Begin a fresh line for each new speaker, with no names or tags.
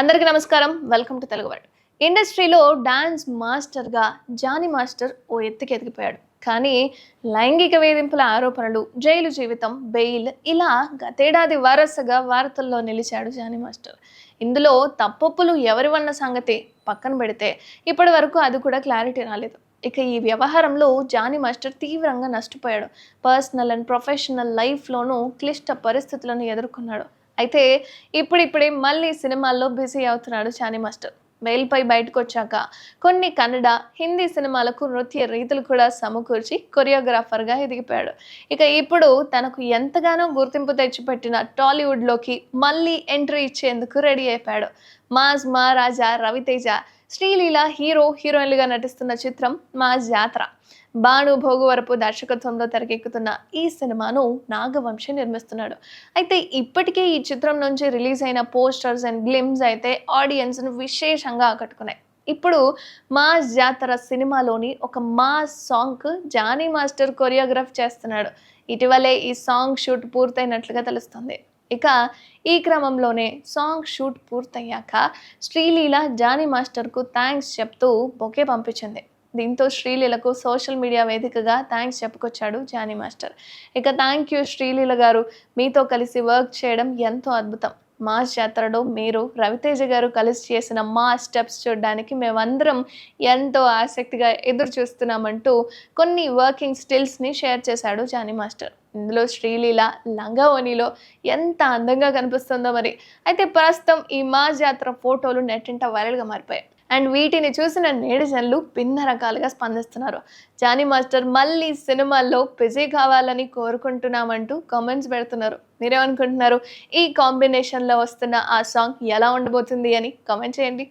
అందరికీ నమస్కారం. Welcome to Telugu world ఇండస్ట్రీలో డాన్స్ మాస్టర్గా జానీ మాస్టర్ ఓ ఎత్తుకి ఎదిగిపోయాడు. కానీ లైంగిక వేధింపుల ఆరోపణలు జైలు జీవితం బెయిల్ ఇలా గతేడాది వారసగా వార్తల్లో నిలిచాడు జానీ మాస్టర్ ఇందులో తప్పొప్పులు ఎవరి వన్న సంగతి పక్కన పెడితే ఇప్పటి వరకు అది కూడా క్లారిటీ రాలేదు. ఇక ఈ వ్యవహారంలో జానీ మాస్టర్ తీవ్రంగా నష్టపోయాడు. పర్సనల్ అండ్ ప్రొఫెషనల్ లైఫ్లోనూ క్లిష్ట పరిస్థితులను ఎదుర్కొన్నాడు. అయితే ఇప్పుడిప్పుడే మళ్ళీ సినిమాల్లో బిజీ అవుతున్నాడు చానీ మాస్టర్. బెయిల్పై బయటకు వచ్చాక కొన్ని కన్నడ హిందీ సినిమాలకు నృత్య రీతులు కూడా సమకూర్చి కొరియోగ్రాఫర్గా ఎదిగిపోయాడు. ఇక ఇప్పుడు తనకు ఎంతగానో గుర్తింపు తెచ్చిపెట్టిన టాలీవుడ్లోకి మళ్ళీ ఎంట్రీ ఇచ్చేందుకు రెడీ అయిపోయాడు. మాజ్ మహారాజా రవితేజ శ్రీలీల హీరో హీరోయిన్లుగా నటిస్తున్న చిత్రం మా జాతర బాణు భోగువరపు దర్శకత్వంలో తెరకెక్కుతున్న ఈ సినిమాను నాగవంశి నిర్మిస్తున్నాడు. అయితే ఇప్పటికే ఈ చిత్రం నుంచి రిలీజ్ అయిన పోస్టర్స్ అండ్ గ్లిమ్స్ అయితే ఆడియన్స్ను విశేషంగా ఆకట్టుకున్నాయి. ఇప్పుడు మా జాతర సినిమాలోని ఒక మా సాంగ్కు జానీ మాస్టర్ కొరియోగ్రాఫ్ చేస్తున్నాడు. ఇటీవలే ఈ సాంగ్ షూట్ పూర్తయినట్లుగా తెలుస్తుంది. ఇక ఈ క్రమంలోనే సాంగ్ షూట్ పూర్తయ్యాక శ్రీలీల జానీ మాస్టర్కు థ్యాంక్స్ చెప్తూ బొకే పంపించింది. దీంతో శ్రీలీలకు సోషల్ మీడియా వేదికగా థ్యాంక్స్ చెప్పుకొచ్చాడు జానీ మాస్టర్. ఇక థ్యాంక్ యూ శ్రీలీల గారు. మీతో కలిసి వర్క్ చేయడం ఎంతో అద్భుతం. మా జాతరలో మీరు రవితేజ గారు కలిసి చేసిన మా స్టెప్స్ చూడడానికి మేమందరం ఎంతో ఆసక్తిగా ఎదురు చూస్తున్నామంటూ కొన్ని వర్కింగ్ స్టిల్స్ని షేర్ చేశాడు జానీ మాస్టర్. ఇందులో శ్రీలీల లంగావోనిలో ఎంత అందంగా కనిపిస్తుందో మరి. అయితే ప్రస్తుతం ఈ మా జాతర ఫోటోలు నెట్టింట వైరల్గా మారిపోయాయి. అండ్ వీటిని చూసిన నేడిజన్లు భిన్న రకాలుగా స్పందిస్తున్నారు. జానీ మాస్టర్ మళ్ళీ సినిమాల్లో బిజీ కావాలని కోరుకుంటున్నామంటూ కామెంట్స్ పెడుతున్నారు. మీరేమనుకుంటున్నారు? ఈ కాంబినేషన్లో వస్తున్న ఆ సాంగ్ ఎలా ఉండబోతుంది అని కామెంట్ చేయండి.